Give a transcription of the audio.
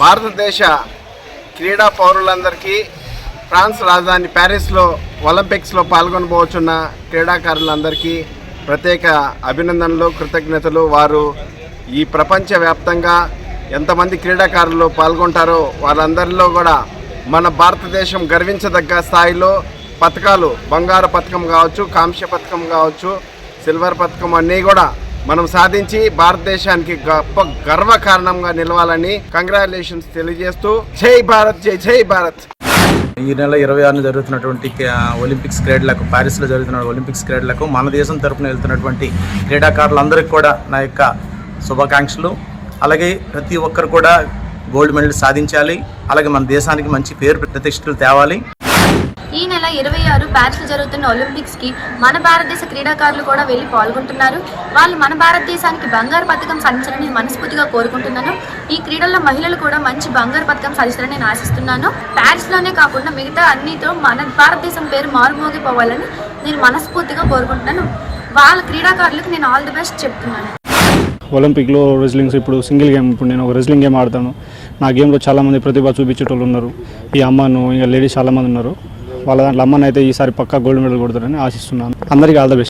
భారతదేశ క్రీడా పౌరులందరికీ ఫ్రాన్స్ రాజధాని ప్యారిస్లో ఒలింపిక్స్లో పాల్గొనబోచున్న క్రీడాకారులందరికీ ప్రత్యేక అభినందనలు కృతజ్ఞతలు. వారు ఈ ప్రపంచవ్యాప్తంగా ఎంతమంది క్రీడాకారులు పాల్గొంటారో వారందరిలో కూడా మన భారతదేశం గర్వించదగ్గ స్థాయిలో పథకాలు బంగారు పథకం కావచ్చు కాంస్య పథకం కావచ్చు సిల్వర్ పథకం అన్నీ కూడా మనం సాధించి భారతదేశానికి గొప్ప గర్వ కారణంగా నిలవాలని కంగ్రాచులేషన్స్ తెలియజేస్తూ జై భారత్ జై జై భారత్. ఈ నెల ఇరవై ఆరున జరుగుతున్నటువంటి ఒలింపిక్స్ క్రీడలకు ప్యారిస్లో జరుగుతున్న ఒలింపిక్స్ క్రీడలకు మన దేశం తరపున వెళ్తున్నటువంటి క్రీడాకారులందరికీ కూడా నా యొక్క శుభాకాంక్షలు. అలాగే ప్రతి ఒక్కరు కూడా గోల్డ్ మెడల్ సాధించాలి. అలాగే మన దేశానికి మంచి పేరు ప్రతిష్టలు తేవాలి. ఈ నెల ఇరవై ఆరు ప్యారిస్లో జరుగుతున్న ఒలింపిక్స్కి మన భారతదేశ క్రీడాకారులు కూడా వెళ్ళి పాల్గొంటున్నారు. వాళ్ళు మన భారతదేశానికి బంగారు పథకం సాధించాలని నేను మనస్ఫూర్తిగా కోరుకుంటున్నాను. ఈ క్రీడల్లో మహిళలు కూడా మంచి బంగారు పథకం సాధిస్తారని నేను ఆశిస్తున్నాను. ప్యారిస్లోనే కాకుండా మిగతా అన్నితో మన భారతదేశం పేరు మారుమోగిపోవాలని నేను మనస్ఫూర్తిగా కోరుకుంటున్నాను. వాళ్ళ క్రీడాకారులకు నేను ఆల్ ది బెస్ట్ చెప్తున్నాను. ఒలింపిక్లో రెజ్లింగ్స్ ఇప్పుడు సింగిల్ గేమ్ ఇప్పుడు నేను ఒక రెజ్లింగ్ గేమ్ ఆడతాను. నా గేమ్లో చాలామంది ప్రతిభ చూపించేటోళ్ళు ఉన్నారు. ఈ అమ్మను ఇంకా లేడీస్ చాలామంది ఉన్నారు. వాళ్ళ దాంట్లో అమ్మని అయితే ఈసారి పక్కా గోల్డ్ మెడల్ కొడతారని ఆశిస్తున్నాను. అందరికీ ఆల్ ద బెస్ట్.